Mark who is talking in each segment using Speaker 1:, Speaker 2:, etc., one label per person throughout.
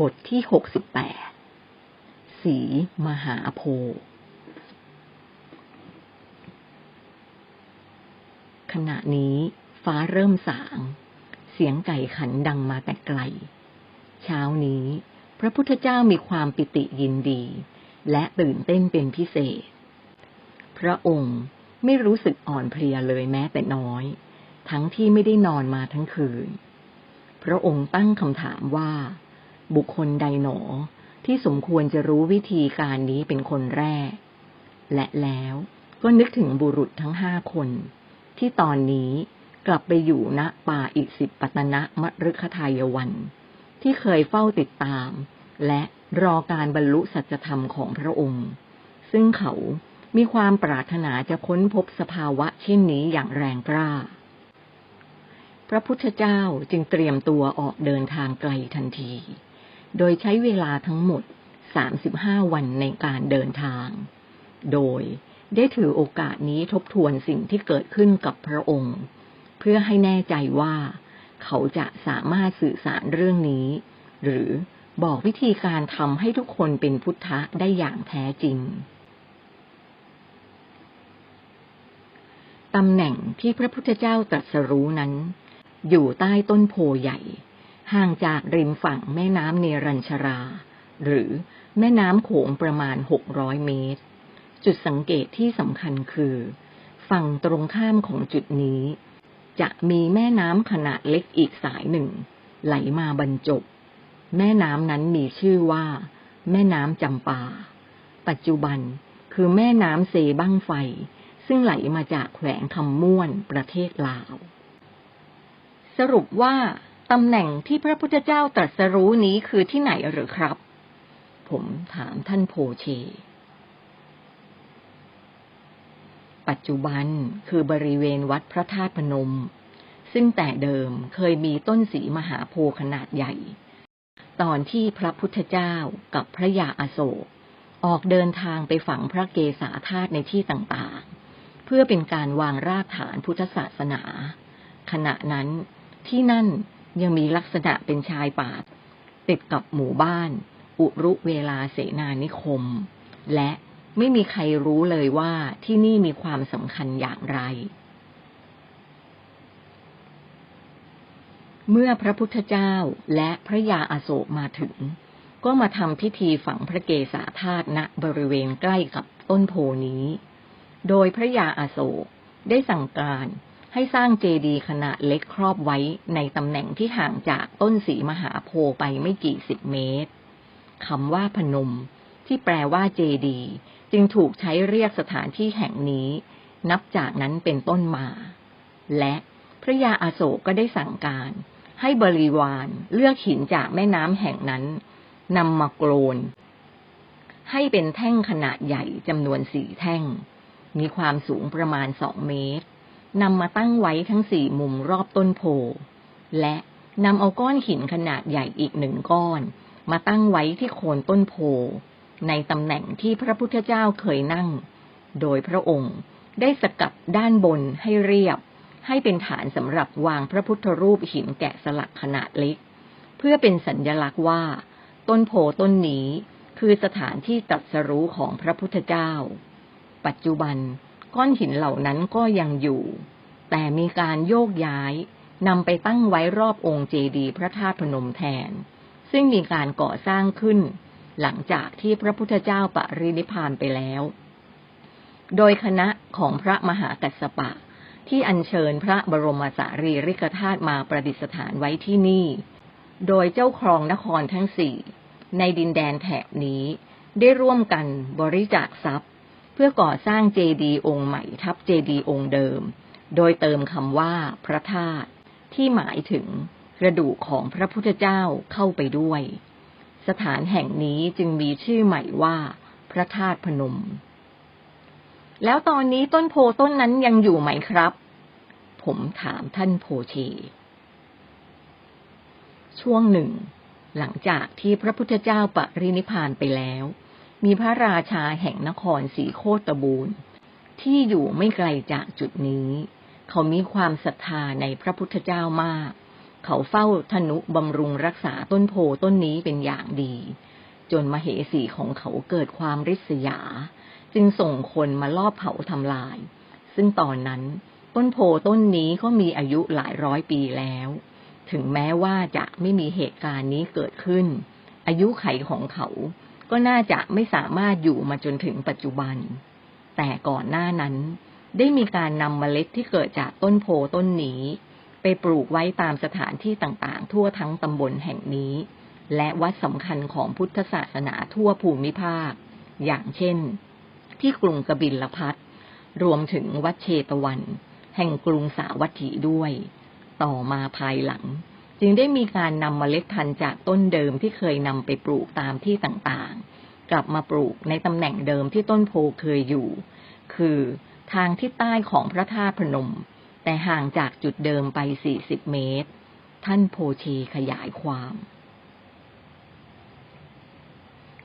Speaker 1: บทที่หกสิบแปด สีมหาโพธิ์ขณะนี้ฟ้าเริ่มสาง เสียงไก่ขันดังมาแต่ไกล เช้านี้ พระพุทธเจ้ามีความปิติยินดี และตื่นเต้นเป็นพิเศษ พระองค์ไม่รู้สึกอ่อนเพลียเลยแม้แต่น้อย ทั้งที่ไม่ได้นอนมาทั้งคืน พระองค์ตั้งคำถามว่า บุคคลใดหนอ ที่สมควรจะรู้วิธีการนี้เป็นคนแรก และแล้วก็นึกถึงบุรุษทั้งห้าคน ที่ตอนนี้กลับไปอยู่ณป่าอิสิปตนะมฤคทายวัน ที่เคยเฝ้าติดตาม และรอการบรรลุสัจธรรมของพระองค์ ซึ่งเขามีความปรารถนาจะค้นพบสภาวะเช่นนี้อย่างแรงกล้า พระพุทธเจ้าจึงเตรียมตัวออกเดินทางไกลทันที โดยใช้เวลาทั้งหมด 35 วันในการเดินทาง โดยได้ถือโอกาสนี้ทบทวนสิ่งที่เกิดขึ้นกับพระองค์ เพื่อให้แน่ใจว่า เขาจะสามารถสื่อสารเรื่องนี้ หรือบอกวิธีการทำให้ทุกคนเป็นพุทธะได้อย่างแท้จริงตำแหน่งที่พระพุทธเจ้าตรัสรู้นั้น อยู่ใต้ต้นโพใหญ่ ห่างจากริมฝั่งแม่น้ำเนรัญชรา หรือแม่น้ำโขงประมาณหกร้อยเมตร จุดสังเกตที่สำคัญคือ ฝั่งตรงข้ามของจุดนี้ จะมีแม่น้ำขนาดเล็กอีกสายหนึ่ง ไหลมาบรรจบ แม่น้ำนั้นมีชื่อว่า แม่น้ำจำปา ปัจจุบันคือแม่น้ำเซบั้งไฟ ซึ่งไหลมาจากแขวงคำม่วนประเทศลาว สรุปว่า ตำแหน่งที่พระพุทธเจ้าตรัสรู้นี้คือที่ไหนหรือครับ ผมถามท่านโพเช ปัจจุบันคือบริเวณวัดพระธาตุพนม ซึ่งแต่เดิมเคยมีต้นสีมหาโพขนาดใหญ่ ตอนที่พระพุทธเจ้ากับพระยาอาโศก ออกเดินทางไปฝังพระเกศาธาตุในที่ต่างๆ เพื่อเป็นการวางรากฐานพุทธศาสนา ขณะนั้นที่นั่น ยังมีลักษณะเป็นชายป่าติดกับหมู่บ้าน อุรุเวลาเสนานิคม และไม่มีใครรู้เลยว่าที่นี่มีความสำคัญอย่างไร เมื่อพระพุทธเจ้าและพระยาอาโศกมาถึง ก็มาทำพิธีฝังพระเกศาธาตุณบริเวณใกล้กับต้นโพนี้ โดยพระยาอาโศกได้สั่งการ ให้สร้างเจดีย์ขนาดเล็กครอบไว้ในตำแหน่งที่ห่างจากต้นสีมหาโพธิ์ไปไม่กี่สิบเมตรคำว่าพนม ที่แปลว่าเจดีย์จึงถูกใช้เรียกสถานที่แห่งนี้ นับจากนั้นเป็นต้นมา และพระยาอาโศกก็ได้สั่งการ ให้บริวารเลือกหินจากแม่น้ำแห่งนั้นนำมาโกลนให้เป็นแท่งขนาดใหญ่จำนวนสี่แท่ง มีความสูงประมาณสองเมตร นำมาตั้งไว้ทั้งสี่มุมรอบต้นโพ และนำเอาก้อนหินขนาดใหญ่อีกหนึ่งก้อน มาตั้งไว้ที่โคนต้นโพ ในตำแหน่งที่พระพุทธเจ้าเคยนั่ง โดยพระองค์ได้สกัดด้านบนให้เรียบ ให้เป็นฐานสำหรับวางพระพุทธรูปหินแกะสลักขนาดเล็ก เพื่อเป็นสัญญลักษณ์ว่า ต้นโพต้นนี้คือสถานที่ตรัสรู้ของพระพุทธเจ้า ปัจจุบัน ก้อนหินเหล่านั้นก็ยังอยู่ แต่มีการโยกย้ายนำไปตั้งไว้รอบองค์เจดีย์พระธาตุพนมแทน ซึ่งมีการก่อสร้างขึ้น หลังจากที่พระพุทธเจ้าปรินิพานไปแล้ว โดยคณะของพระมหากัสสปะ ที่อัญเชิญพระบรมสารีริกธาตุมาประดิษฐานไว้ที่นี่ โดยเจ้าครองนครทั้งสี่ในดินแดนแถบนี้ได้ร่วมกันบริจาคทรัพย์ พื่อก่อสร้างเจดีย์องค์ใหม่ทับเจดีย์องค์เดิม โดยเติมคำว่าพระธาตุที่หมายถึงกระดูกของพระพุทธเจ้าเข้าไปด้วย สถานแห่งนี้จึงมีชื่อใหม่ว่า พระธาตุพนม แล้วตอนนี้ต้นโพต้นนั้นยังอยู่ไหมครับ ผมถามท่านโพเชช่วงหนึ่ง หลังจากที่พระพุทธเจ้าปรินิพานไปแล้ว มีพระราชาแห่งนครสีโคตบูรณ์ที่อยู่ไม่ไกลจากจุดนี้ เขามีความศรัทธาในพระพุทธเจ้ามาก เขาเฝ้าธนุบำรุงรักษาต้นโพต้นนี้เป็นอย่างดี จนมเหสีของเขาเกิดความริษยา จึงส่งคนมาลอบเผาทำลาย ซึ่งตอนนั้นต้นโพต้นนี้ก็มีอายุหลายร้อยปีแล้ว ถึงแม้ว่าจะไม่มีเหตุการณ์นี้เกิดขึ้น อายุไขของเขา ก็น่าจะไม่สามารถอยู่มาจนถึงปัจจุบัน แต่ก่อนหน้านั้น ได้มีการนำเมล็ดที่เกิดจากต้นโพต้นนี้ ไปปลูกไว้ตามสถานที่ต่างๆ ทั่วทั้งตำบลแห่งนี้ และวัดสำคัญของพุทธศาสนาทั่วภูมิภาค อย่างเช่น ที่กรุงกบิลพัทรวมถึงวัดเชตวัน แห่งกรุงสาวัตถีด้วย ต่อมาภายหลัง จึงได้มีการนำเมล็ดพันธุ์จากต้นเดิมที่เคยนำไปปลูกตามที่ต่างๆ กลับมาปลูกในตำแหน่งเดิมที่ต้นโพเคยอยู่ คือทางที่ใต้ของพระธาตุพนม แต่ห่างจากจุดเดิมไป 40 เมตร ท่านโพชีขยายความ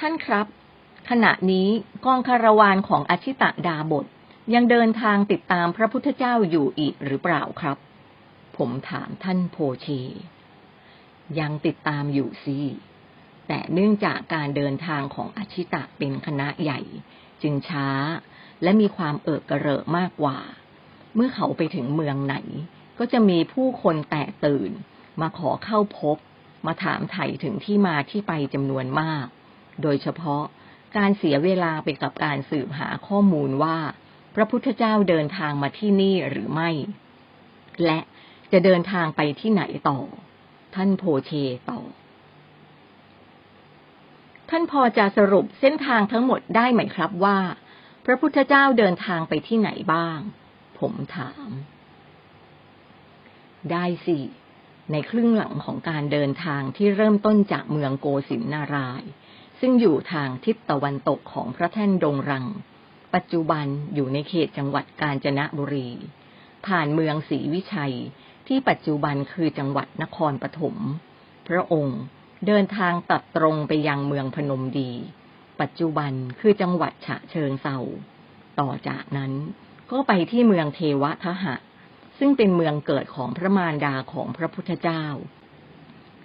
Speaker 1: ท่านครับ ขณะนี้กองคาราวานของอชิตะดาบทยังเดินทางติดตามพระพุทธเจ้าอยู่อีกหรือเปล่าครับ ผมถามท่านโพชี ยังติดตามอยู่สิแต่เนื่องจากการเดินทางของอาชิตะเป็นคณะใหญ่ จึงช้า และมีความเอิกกระเริกมากกว่า เมื่อเขาไปถึงเมืองไหน ก็จะมีผู้คนแตกตื่น มาขอเข้าพบ มาถามไถ่ถึงที่มาที่ไปจำนวนมาก โดยเฉพาะการเสียเวลาไปกับการสืบหาข้อมูลว่า พระพุทธเจ้าเดินทางมาที่นี่หรือไม่ และจะเดินทางไปที่ไหนต่อ ท่านโพเชต่อ ท่านพอจะสรุปเส้นทางทั้งหมดได้ไหมครับว่า พระพุทธเจ้าเดินทางไปที่ไหนบ้าง ผมถาม ได้สิในครึ่งหลังของการเดินทางที่เริ่มต้นจากเมืองโกสินนาราย ซึ่งอยู่ทางทิศตะวันตกของพระแท่นดงรัง ปัจจุบันอยู่ในเขตจังหวัดกาญจนบุรี ผ่านเมืองศรีวิชัย ที่ปัจจุบันคือจังหวัดนครปฐม พระองค์เดินทางตัดตรงไปยังเมืองพนมดี ปัจจุบันคือจังหวัดฉะเชิงเซาต่อจากนั้นก็ไปที่เมืองเทวทหะ ซึ่งเป็นเมืองเกิดของพระมารดาของพระพุทธเจ้า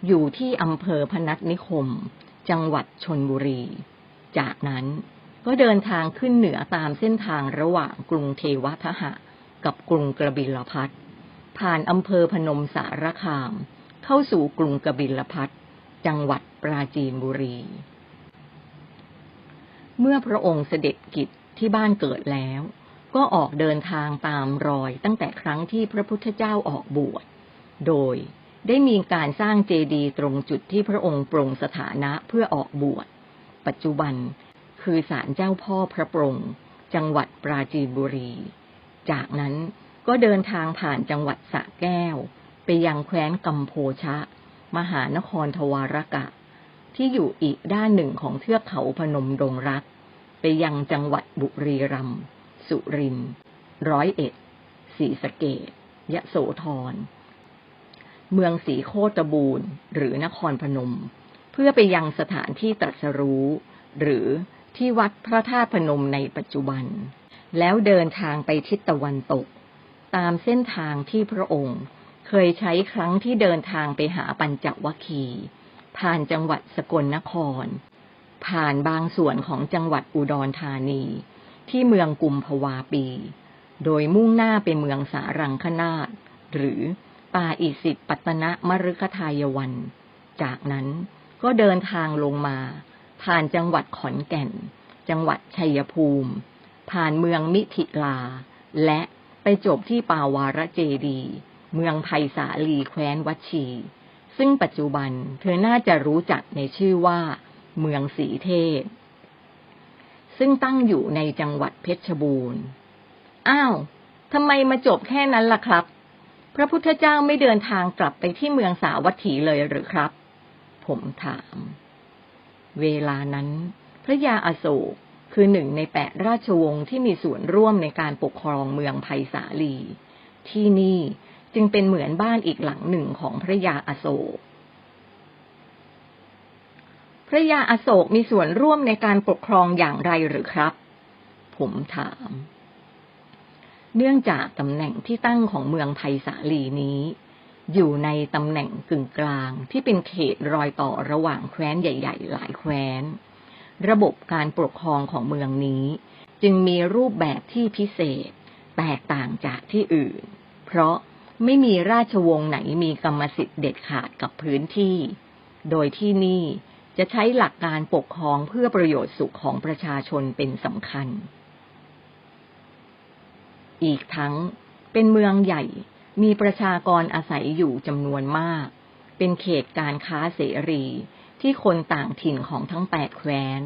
Speaker 1: อยู่ที่อำเภอพนัสนิคม จังหวัดชนบุรี จากนั้นก็เดินทางขึ้นเหนือตามเส้นทางระหว่างกรุงเทวทหะ กับกรุงกระบิลพัท ผ่านอำเภอพนมสารคาม เข้าสู่กรุงกบิลพัทจังหวัดปราจีนบุรี เมื่อพระองค์เสด็จกิจที่บ้านเกิดแล้ว ก็ออกเดินทางตามรอยตั้งแต่ครั้งที่พระพุทธเจ้าออกบวช โดยได้มีการสร้างเจดีย์ตรงจุดที่พระองค์ปรงสถานะเพื่อออกบวช ปัจจุบันคือศาลเจ้าพ่อพระปรงจังหวัดปราจีนบุรี จากนั้น ก็เดินทางผ่านจังหวัดสระแก้ว ไปยังแคว้นกัมโพชะ มหานครทวารกะ ที่อยู่อีกด้านหนึ่งของเทือกเขาพนมดงรัก ไปยังจังหวัดบุรีรัมย์สุรินทร์ร้อยเอ็ดศรีสะเกดยะโสธรเมืองสีโคตบูรณ์ หรือนครพนม เพื่อไปยังสถานที่ตรัสรู้ หรือที่วัดพระธาตุพนมในปัจจุบัน แล้วเดินทางไปทิศตะวันตก ตามเส้นทางที่พระองค์ เคยใช้ครั้งที่เดินทางไปหาปัญจวัคคีผ่านจังหวัดสกลนคร ผ่านบางส่วนของจังหวัดอุดรธานี ที่เมืองกุมภวาปี โดยมุ่งหน้าไปเมืองสารังคนาดหรือป่าอิสิตปัตนะมฤคทายวัน จากนั้นก็เดินทางลงมา ผ่านจังหวัดขอนแก่น จังหวัดชัยภูมิ ผ่านเมืองมิถิลา และ จบที่ป่าวาระเจดี เมืองไผ่สาลีแคว้นวัชี ซึ่งปัจจุบันเธอน่าจะรู้จักในชื่อว่า เมืองสีเทพ ซึ่งตั้งอยู่ในจังหวัดเพชรบูรณ์ อ้าวทำไมมาจบแค่นั้นล่ะครับ พระพุทธเจ้าไม่เดินทางกลับไปที่เมืองสาวัตถีเลยหรือครับ ผมถาม เวลานั้น พระยาอโศก คือหนึ่งในแปดราชวงศ์ที่มีส่วนร่วมในการปกครองเมืองไผ่สาลี ที่นี่จึงเป็นเหมือนบ้านอีกหลังหนึ่งของพระยาอโศก พระยาอโศกมีส่วนร่วมในการปกครองอย่างไรหรือครับ ผมถาม เนื่องจากตำแหน่งที่ตั้งของเมืองไผ่สาลีนี้ อยู่ในตำแหน่งกึ่งกลางที่เป็นเขตรอยต่อระหว่างแคว้นใหญ่ ๆ หลายแคว้น ระบบการปกครองของเมืองนี้ จึงมีรูปแบบที่พิเศษ แตกต่างจากที่อื่น เพราะไม่มีราชวงศ์ไหนมีกรรมสิทธิ์เด็ดขาดกับพื้นที่ โดยที่นี่จะใช้หลักการปกครองเพื่อประโยชน์สุขของประชาชนเป็นสำคัญ อีกทั้งเป็นเมืองใหญ่มีประชากรอาศัยอยู่จำนวนมาก เป็นเขตการค้าเสรี ที่คนต่างถิ่นของทั้งแปดแคว้น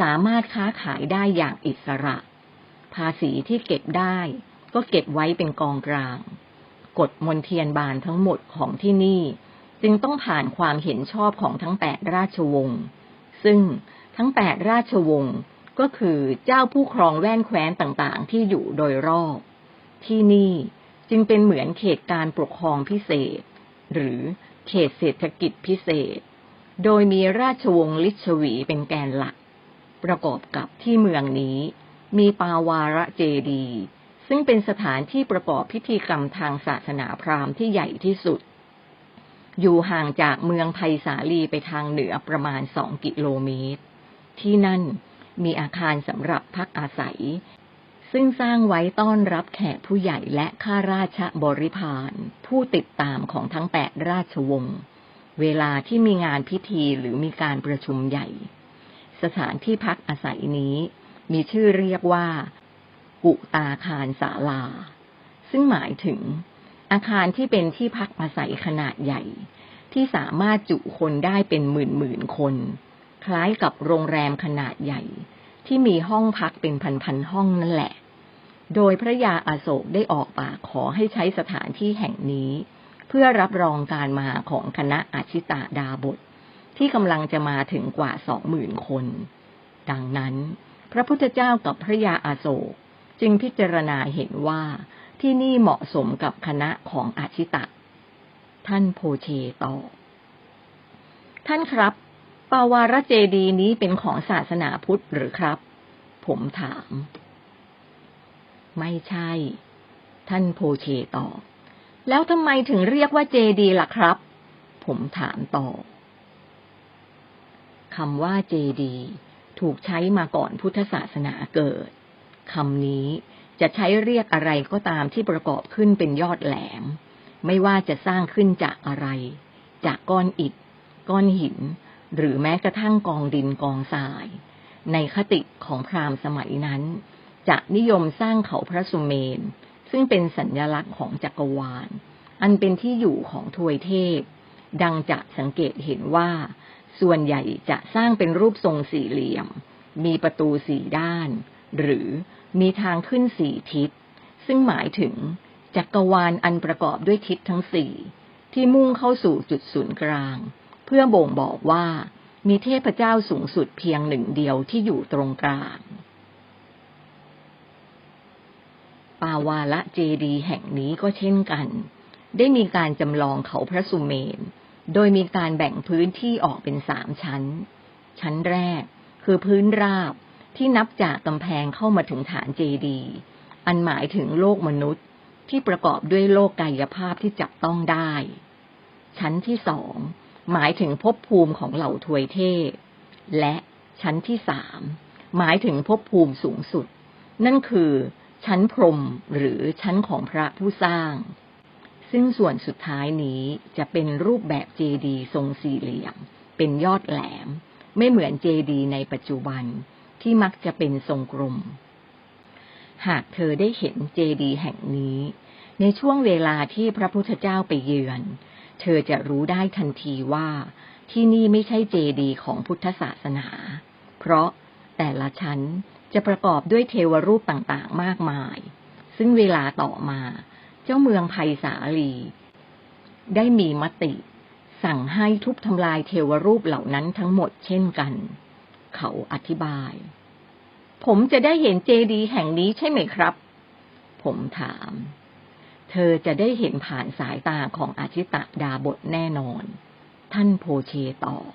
Speaker 1: สามารถค้าขายได้อย่างอิสระ ภาษีที่เก็บได้ ก็เก็บไว้เป็นกองกลาง กฎมนเทียนบานทั้งหมดของที่นี่ จึงต้องผ่านความเห็นชอบของทั้งแปดราชวงศ์ ซึ่งทั้งแปดราชวงศ์ก็คือเจ้าผู้ครองแว่นแคว้นต่างๆ ที่อยู่โดยรอบ ที่นี่จึงเป็นเหมือนเขตการปกครองพิเศษ หรือเขตเศรษฐกิจพิเศษ โดยมีราชวงศ์ลิชวีเป็นแกนหลัก ประกอบกับที่เมืองนี้ มีปาวาระเจดี ซึ่งเป็นสถานที่ประกอบพิธีกรรมทางศาสนาพราหมณ์ที่ใหญ่ที่สุด อยู่ห่างจากเมืองไผ่สาลีไปทางเหนือประมาณสองกิโลเมตร ที่นั่นมีอาคารสำหรับพักอาศัย ซึ่งสร้างไว้ต้อนรับแขกผู้ใหญ่และข้าราชบริพารผู้ติดตามของทั้งแปดราชวงศ์ เวลาที่มีงานพิธีหรือมีการประชุมใหญ่ สถานที่พักอาศัยนี้ มีชื่อเรียกว่า กุตาคารศาลา ซึ่งหมายถึง อาคารที่เป็นที่พักอาศัยขนาดใหญ่ ที่สามารถจุคนได้เป็นหมื่นหมื่นคน คล้ายกับโรงแรมขนาดใหญ่ ที่มีห้องพักเป็นพันๆห้องนั่นแหละ โดยพระยาอาโศกได้ออกปากขอให้ใช้สถานที่แห่งนี้ เพื่อรับรองการมาของคณะอาชิตาดาบท ที่กำลังจะมาถึงกว่าสองหมื่นคน ดังนั้น พระพุทธเจ้ากับพระยาอาโศกจึงพิจารณาเห็นว่าที่นี่เหมาะสมกับคณะของอาชิตะ ท่านโพเชตอบท่านครับ ปาวารเจดีนี้เป็นของศาสนาพุทธหรือครับ ผมถาม ไม่ใช่ ท่านโพเชตอบ แล้วทำไมถึงเรียกว่าเจดีล่ะครับ ผมถามต่อคำว่าเจดีถูกใช้มาก่อนพุทธศาสนาเกิดคำนี้จะใช้เรียกอะไรก็ตามที่ประกอบขึ้นเป็นยอดแหลม ไม่ว่าจะสร้างขึ้นจากอะไร จากก้อนอิฐ ก้อนหิน หรือแม้กระทั่งกองดินกองทราย ในคติของพราหมณ์สมัยนั้น จะนิยมสร้างเขาพระสุเมน ซึ่งเป็นสัญญลักษณ์ของจักรวาล อันเป็นที่อยู่ของทวยเทพ ดังจะสังเกตเห็นว่า ส่วนใหญ่จะสร้างเป็นรูปทรงสี่เหลี่ยม มีประตูสี่ด้าน หรือมีทางขึ้นสี่ทิศ ซึ่งหมายถึงจักรวาลอันประกอบด้วยทิศทั้งสี่ที่มุ่งเข้าสู่จุดศูนย์กลาง เพื่อบ่งบอกว่ามีเทพเจ้าสูงสุดเพียงหนึ่งเดียวที่อยู่ตรงกลาง ปาวาละเจดีแห่งนี้ก็เช่นกัน ได้มีการจำลองเขาพระสุเมน โดยมีการแบ่งพื้นที่ออกเป็นสามชั้น ชั้นแรกคือพื้นราบที่นับจากกำแพงเข้ามาถึงฐานเจดี อันหมายถึงโลกมนุษย์ที่ประกอบด้วยโลกกายภาพที่จับต้องได้ ชั้นที่สองหมายถึงภพภูมิของเหล่าทวยเทพ และชั้นที่สามหมายถึงภพภูมิสูงสุด นั่นคือ ชั้นพรมหรือชั้นของพระผู้สร้าง ซึ่งส่วนสุดท้ายนี้จะเป็นรูปแบบเจดีทรงสี่เหลี่ยม เป็นยอดแหลม ไม่เหมือนเจดีในปัจจุบันที่มักจะเป็นทรงกลม หากเธอได้เห็นเจดีแห่งนี้ ในช่วงเวลาที่พระพุทธเจ้าไปเยือน เธอจะรู้ได้ทันทีว่าที่นี่ไม่ใช่เจดีของพุทธศาสนา เพราะแต่ละชั้น จะประกอบด้วยเทวรูปต่างๆ มากมาย ซึ่งเวลาต่อมา เจ้าเมืองไผ่สาลี ได้มีมติ สั่งให้ทุบทำลายเทวรูปเหล่านั้นทั้งหมดเช่นกัน เขาอธิบาย ผมจะได้เห็นเจดีย์แห่งนี้ใช่ไหมครับ ผมถาม เธอจะได้เห็นผ่านสายตาของอาชิตะดาบทแน่นอน ท่านโพเชตอบ